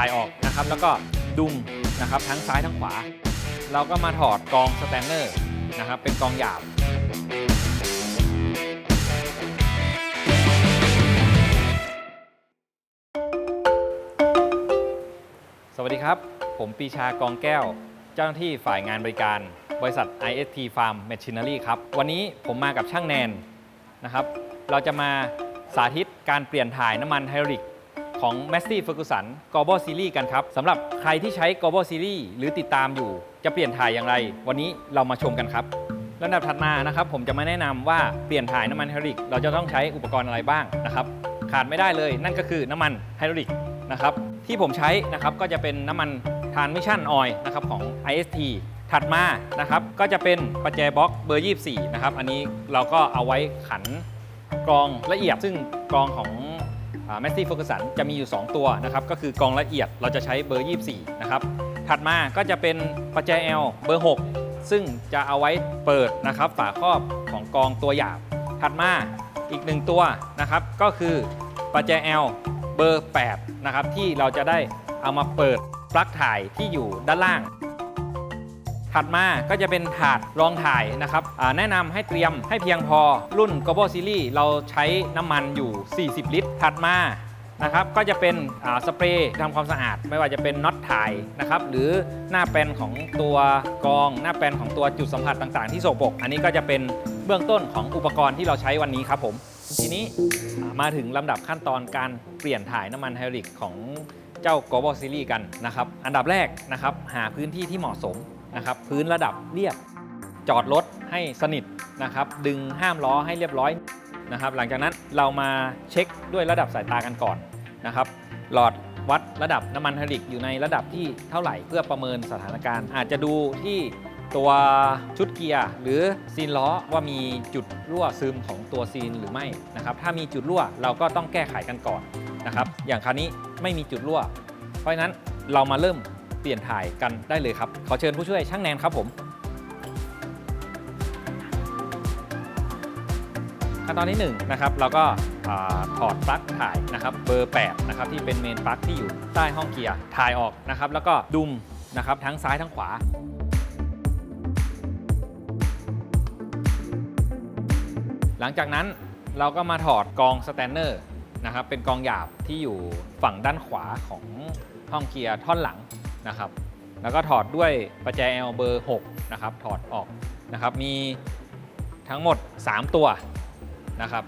ถ่ายออกนะครับ แล้วก็ดุมนะครับทั้งซ้ายทั้งขวา เราก็มาถอดกองสแตนเนอร์นะครับ เป็นกองหยาบสวัสดีครับ ผมปีชากองแก้ว เจ้าหน้าที่ฝ่ายงานบริการ บริษัท IST Farm Machinery ครับ วันนี้ผมมากับช่างแนนนะครับ เราจะมาสาธิตการเปลี่ยนถ่ายน้ำมันไฮดรอลิก ของ m a s s y Ferguson g o b o Series กันครับสำหรับใครที่ใช้ g o b o Series หรือติดตามอยู่ จะเปลี่ยนถ่ายอย่างไร วันนี้เรามาชมกันครับลำดับถัดมานะครับผมจะมาแนะนำว่าเปลี่ยนถ่ายน้ำมันไฮดริก เราจะต้องใช้อุปกรณ์อะไรบ้างนะครับขาดไม่ได้เลยนั่นก็คือน้ำมันไฮดริกนะครับที่ผมใช้นะครับก็จะเป็นน้ำมันทานมิชชั่นออยนะครับของ IST ถัดมานะครับก็จะเป็นประแจบล็อกเบอร์ 24 นะครับ อันนี้เราก็เอาไว้ขันกรองละเอียดซึ่งกรองของ แมสซี่โฟกัสันจะมีอยู่ 2 ตัวนะครับ ก็คือกองละเอียดเราจะใช้เบอร์ 24 นะครับ ถัดมาก็จะเป็นประแจ L เบอร์ 6 ซึ่งจะเอาไว้เปิดนะครับฝาครอบของกองตัวหยาบ ถัดมาอีกหนึ่งตัวนะครับ ก็คือประแจ L เบอร์ 8 นะครับ ที่เราจะได้เอามาเปิดปลั๊กถ่ายที่อยู่ด้านล่าง ถัดมาก็จะเป็นถาดรองถ่ายนะครับแนะนำให้เตรียมให้เพียงพอรุ่น g o b o Series เราใช้น้ำมันอยู่ 40 ลิตร ถัดมานะครับก็จะเป็นสเปรย์ทำความสะอาด ไม่ว่าจะเป็นน็อตถ่ายนะครับหรือหน้าแปลนของตัวกอง หน้าแปลนของตัวจุดสัมผัสต่างๆ ที่โสกปก อันนี้ก็จะเป็นเบื้องต้นของอุปกรณ์ที่เราใช้วันนี้ครับผม ทีนี้มาถึงลำดับขั้นตอนการเปลี่ยนถ่ายน้ำมันไฮดรอลิกของเจ้า g o b o Series กันนะครับอันดับแรกนะครับหาพื้นที่ที่เหมาะสม นะครับพื้นระดับเรียบจอดรถให้สนิทนะครับดึงห้ามล้อให้เรียบร้อยนะครับหลังจากนั้นเรามาเช็คด้วยระดับสายตากันก่อนนะครับหลอดวัดระดับน้ำมันไฮดริกอยู่ในระดับที่เท่าไหร่เพื่อประเมินสถานการณ์ อาจจะดูที่ตัวชุดเกียร์หรือซีนล้อว่ามีจุดรั่วซึมของตัวซีนหรือไม่นะครับถ้ามีจุดรั่วเราก็ต้องแก้ไขกันก่อนนะครับอย่างครานี้ไม่มีจุดรั่ว เพราะฉะนั้นเรามาเริ่ม ปลี่ยนถ่ายกันได้เลยครับ ขอเชิญผู้ช่วยช่างแนนครับผมขั้นตอนที่1นะครับเราก็ถอดปลั๊กถ่ายนะครับเบอร์8นะครับที่เป็นเมนปลั๊กที่อยู่ใต้ห้องเกียร์ถ่ายออกนะครับแล้วก็ดุมนะครับทั้งซ้ายทั้งขวาหลังจากนั้นเราก็มาถอดกองสแตนเนอร์นะครับเป็นกองหยาบที่อยู่ฝั่งด้านขวาของห้องเกียร์ท่อนหลัง นะครับ แล้วก็ถอดด้วยประแจ L เบอร์6นะครับ ถอดออกนะครับ มีทั้งหมด 3 ตัวนะครับ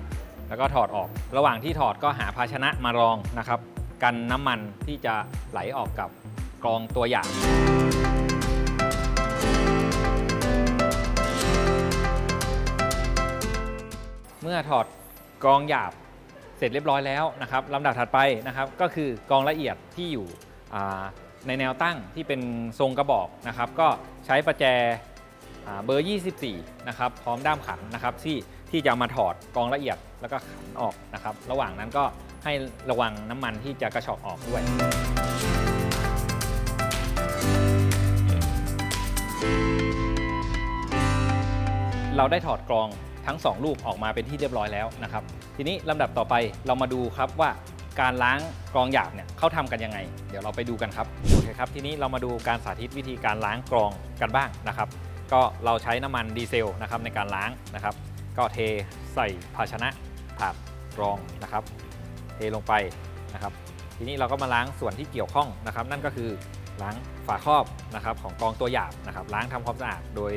แล้วก็ถอดออก ระหว่างที่ถอดก็หาภาชนะมารองนะครับ กันน้ำมันที่จะไหลออกกับกรองตัวอย่างเมื่อถอดกรองหยาบเสร็จเรียบร้อยแล้วนะครับลำดับถัดไปนะครับ ก็คือกรองละเอียดที่อยู่ ในแนวตั้งที่เป็นทรงกระบอกนะครับก็ใช้ประแจเบอร์ 24 นะครับพร้อมด้ามขันนะครับที่ที่จะมาถอดกรองละเอียดแล้วก็ขันออกนะครับ ระหว่างนั้นก็ให้ระวังน้ำมันที่จะกระชอกออกด้วยเราได้ถอดกรองทั้ง2ลูกออกมาเป็นที่เรียบร้อยแล้วนะครับ ทีนี้ลำดับต่อไปเรามาดูครับว่า การล้างกรองหยาบเนี่ยเขาทำกันยังไง เดี๋ยวเราไปดูกันครับโอเคครับทีนี้เรามาดูการสาธิตวิธีการล้างกรองกันบ้างนะครับ ก็เราใช้น้ำมันดีเซลนะครับในการล้างนะครับ ก็เทใส่ภาชนะถาดกรองนะครับ เทลงไปนะครับ ทีนี้เราก็มาล้างส่วนที่เกี่ยวข้องนะครับ นั่นก็คือล้างฝาครอบนะครับของกรองตัวหยาบนะครับ ล้างทำความสะอาดโดย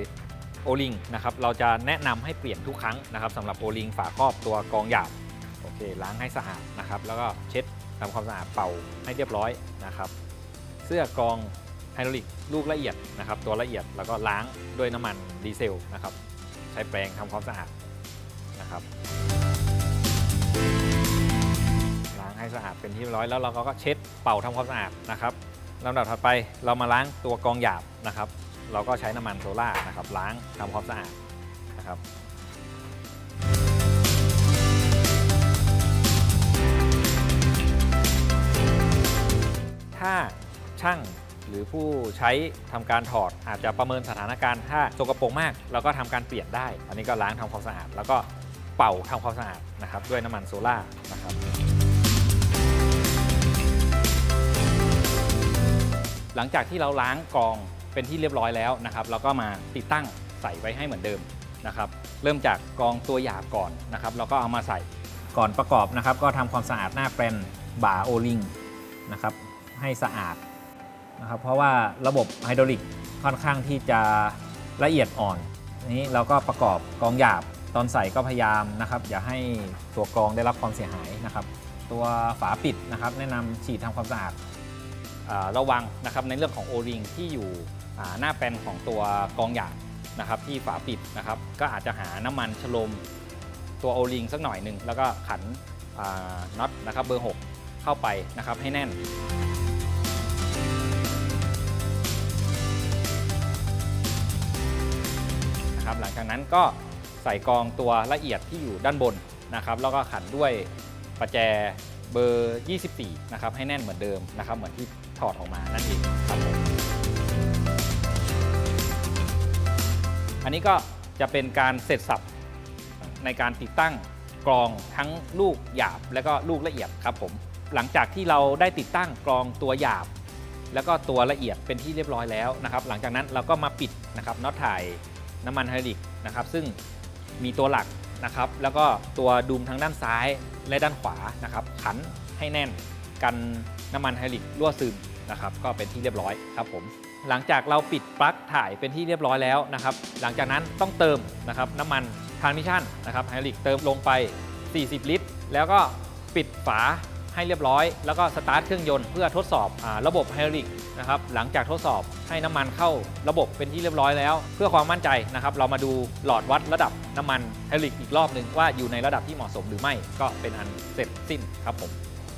โอลิงนะครับเราจะแนะนำให้เปลี่ยนทุกครั้งนะครับสำหรับโอลิงฝาครอบตัวกรองหยาบ โอเคล้างให้สะอาดนะครับ แล้วก็เช็ดทำความสะอาดเป่าให้เรียบร้อยนะครับ เสื้อกรองไฮดรอลิกลูกละเอียดนะครับ ตัวละเอียดแล้วก็ล้างด้วยน้ำมันดีเซลนะครับ ใช้แปรงทำความสะอาดนะครับล้างให้สะอาดเป็นที่เรียบร้อยแล้วเราก็เช็ดเป่าทำความสะอาดนะครับลำดับถัดไปเรามาล้างตัวกองหยาบนะครับ เราก็ใช้น้ำมันโซล่านะครับล้างทำความสะอาดนะครับ ช่างหรือผู้ใช้ทำการถอดอาจจะประเมินสถานการณ์ถ้าสกปรกมากเราก็ทำการเปลี่ยนได้ อันนี้ก็ล้างทำความสะอาด แล้วก็เป่าทำความสะอาดนะครับด้วยน้ำมันโซล่านะครับหลังจากที่เราล้างกองเป็นที่เรียบร้อยแล้วนะครับเราก็มาติดตั้งใส่ไว้ให้เหมือนเดิมนะครับ เริ่มจากกองตัวหยาบก่อนนะครับเราก็เอามาใส่ก่อนประกอบนะครับ ก็ทำความสะอาดหน้าแปรนบ่าโอลิงนะครับให้สะอาด นะครับเพราะว่าระบบไฮดรอลิกค่อนข้างที่จะละเอียดอ่อนนี้เราก็ประกอบกองหยาบตอนใส่ก็พยายามนะครับอย่าให้ตัวกองได้รับความเสียหายนะครับ ตัวฝาปิดนะครับแนะนำฉีดทำความสะอาดระวังนะครับในเรื่องของโอริงที่อยู่หน้าแปนของตัวกองหยาบนะครับที่ฝาปิดนะครับก็อาจจะหาน้ำมันชโลมตัวโอริงสักหน่อยหนึ่งแล้วก็ขันน็อตนะครับเบอร์ 6 เข้าไปนะครับให้แน่น นะครับ หลังจากนั้นก็ใส่กรองตัวละเอียดที่อยู่ด้านบนนะครับ แล้วก็ขันด้วยประแจเบอร์ 24 นะครับ ให้แน่นเหมือนเดิมนะครับ เหมือนที่ถอดออกมานั่นเองครับผมอันนี้ก็จะเป็นการเสร็จสับในการติดตั้งกรองทั้งลูกหยาบและก็ลูกละเอียดครับผม หลังจากที่เราได้ติดตั้งกรองตัวหยาบ แล้วก็ตัวละเอียดเป็นที่เรียบร้อยแล้วนะครับ หลังจากนั้นเราก็มาปิดนะครับน็อตถ่าย น้ำมันไฮดริกนะครับซึ่งมีตัวหลักนะครับแล้วก็ตัวดุมทางด้านซ้ายและด้านขวานะครับขันให้แน่นกันน้ำมันไฮดริกรั่วซึมนะครับก็เป็นที่เรียบร้อยครับผมหลังจากเราปิดปลั๊กถ่ายเป็นที่เรียบร้อยแล้วนะครับหลังจากนั้นต้องเติมนะครับน้ำมันทรานมิชั่นนะครับไฮดริกเติมลงไป 40 ลิตร แล้วก็ปิดฝา ให้เรียบร้อย แล้วก็สตาร์ทเครื่องยนต์เพื่อทดสอบอระบบไฮดรอลิกนะครับหลังจากทดสอบให้น้ำมันเข้าระบบเป็นที่เรียบร้อยแล้ว เพื่อความมั่นใจนะครับเรามาดูหลอดวัดระดับน้ำมันไฮดรอลิกอีกรอบหนึ่งว่าอยู่ในระดับที่เหมาะสมหรือไม่ก็เป็นอันเสร็จสิ้นครับผม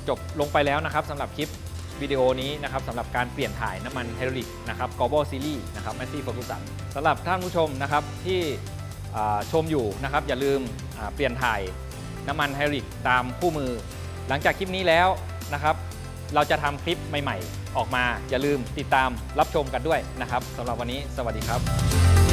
จบลงไปแล้วนะครับสำหรับคลิปวิดีโอนี้นะครับสำหรับการเปลี่ยนถ่ายน้ำมันไฮดรอลิกนะครับ g o b a l Series นะครับ Massey Ferguson สำหรับท่านผู้ชมนะครับที่ชมอยู่นะครับอย่าลืมเปลี่ยนถ่ายน้ำมันไฮดรอลิกตามคู่มือ หลังจากคลิปนี้แล้วนะครับ เราจะทำคลิปใหม่ ๆ ออกมา อย่าลืมติดตามรับชมกันด้วยนะครับสำหรับวันนี้สวัสดีครับ